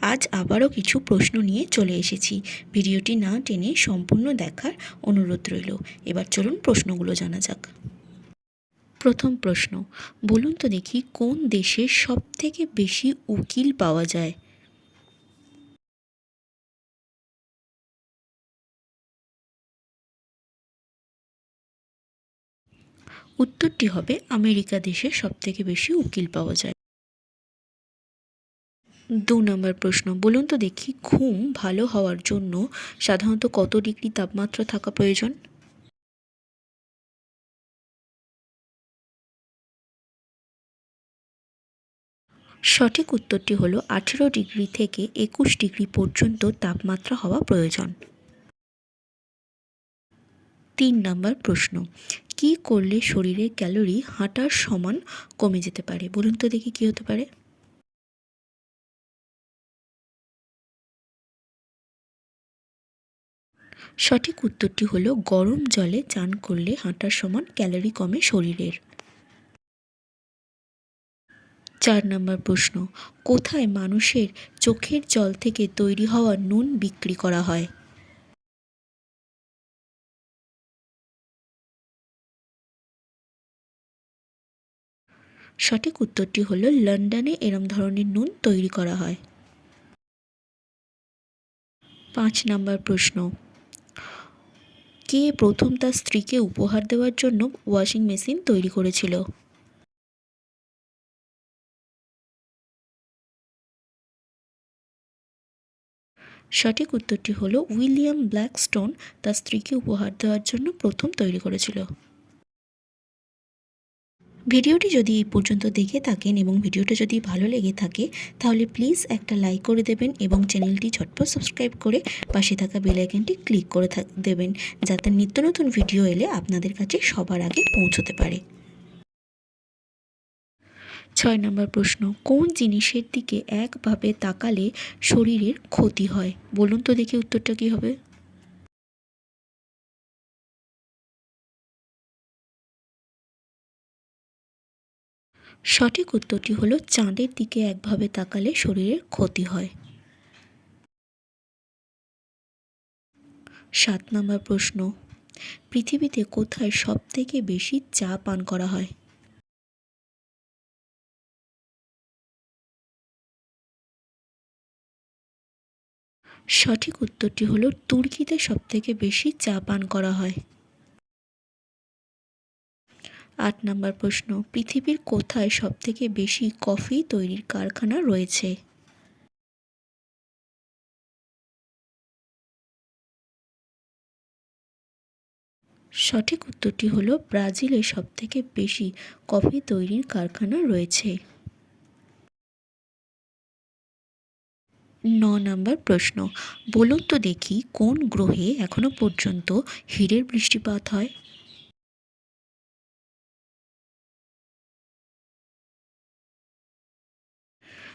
আজ আবারও কিছু প্রশ্ন নিয়ে চলে এসেছি। ভিডিওটি না টেনে সম্পূর্ণ দেখার অনুরোধ রইল। এবার চলুন প্রশ্নগুলো জানা যাক। প্রথম প্রশ্ন, বলুন তো দেখি কোন দেশে সব থেকে বেশি উকিল পাওয়া যায়? উত্তরটি হবে আমেরিকা দেশে সব থেকে বেশি উকিল পাওয়া যায়। দু নম্বর প্রশ্ন, বলুন তো দেখি ঘুম ভালো হওয়ার জন্য সাধারণত কত ডিগ্রি তাপমাত্রা থাকা প্রয়োজন? সঠিক উত্তরটি হলো আঠেরো ডিগ্রি থেকে একুশ ডিগ্রি পর্যন্ত তাপমাত্রা হওয়া প্রয়োজন। তিন নম্বর প্রশ্ন, কি করলে শরীরের ক্যালোরি হাঁটার সমান কমে যেতে পারে? বলুন তো দেখি কি হতে পারে। সঠিক উত্তরটি হলো গরম জলে চান করলে হাঁটার সমান ক্যালোরি কমে শরীরের। চার নম্বর প্রশ্ন, কোথায় মানুষের চোখের জল থেকে তৈরি হওয়া নুন বিক্রি করা হয়? সঠিক উত্তরটি হলো লন্ডনে এরম ধরনের নুন তৈরি করা হয়। পাঁচ নম্বর প্রশ্ন কে প্রথম তার স্ত্রীকে উপহার দেওয়ার জন্য ওয়াশিং মেশিন তৈরি করেছিল? সঠিক উত্তরটি হলো উইলিয়াম ব্ল্যাকস্টোন তার স্ত্রীকে উপহার দেওয়ার জন্য প্রথম তৈরি করেছিল। ভিডিওটি যদি এই পর্যন্ত দেখে থাকেন এবং ভিডিওটা যদি ভালো লেগে থাকে, তাহলে প্লিজ একটা লাইক করে দেবেন এবং চ্যানেলটি ঝটপট সাবস্ক্রাইব করে পাশে থাকা বেল আইকনটি ক্লিক করে দেবেন, যাতে নিত্য নতুন ভিডিও এলে আপনাদের কাছে সবার আগে পৌঁছতে পারে। ছয় নম্বর প্রশ্ন, কোন জিনিসের দিকে একভাবে তাকালে শরীরের ক্ষতি হয়? বলুন তো দেখি উত্তরটা কী হবে। সঠিক উত্তরটি হলো চাঁদের দিকে একভাবে তাকালে শরীরের ক্ষতি হয়। সাত নম্বর প্রশ্ন, পৃথিবীতে কোথায় সব থেকে বেশি চা পান করা হয়? সঠিক উত্তরটি হলো তুর্কিতে সবথেকে বেশি চা পান করা হয়। আট নম্বর প্রশ্ন, পৃথিবীর কোথায় সবথেকে বেশি কফি তৈরির কারখানা রয়েছে? সঠিক উত্তরটি হলো, ব্রাজিলে সবথেকে বেশি কফি তৈরির কারখানা রয়েছে। ন নম্বর প্রশ্ন, বলুন তো দেখি কোন গ্রহে এখনও পর্যন্ত হীরের বৃষ্টিপাত হয়?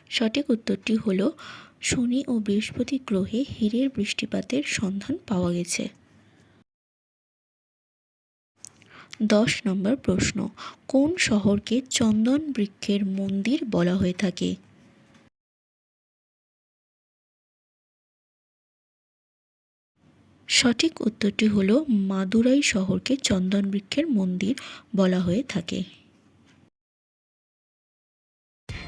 সঠিক উত্তরটি হলো, শনি ও বৃহস্পতি গ্রহে হীরের বৃষ্টিপাতের সন্ধান পাওয়া গেছে। দশ নম্বর প্রশ্ন, কোন শহরকে চন্দন বৃক্ষের মন্দির বলা হয়ে থাকে? সঠিক উত্তরটি হলো, মাদুরাই শহরকে চন্দন বৃক্ষের মন্দির বলা হয়ে থাকে।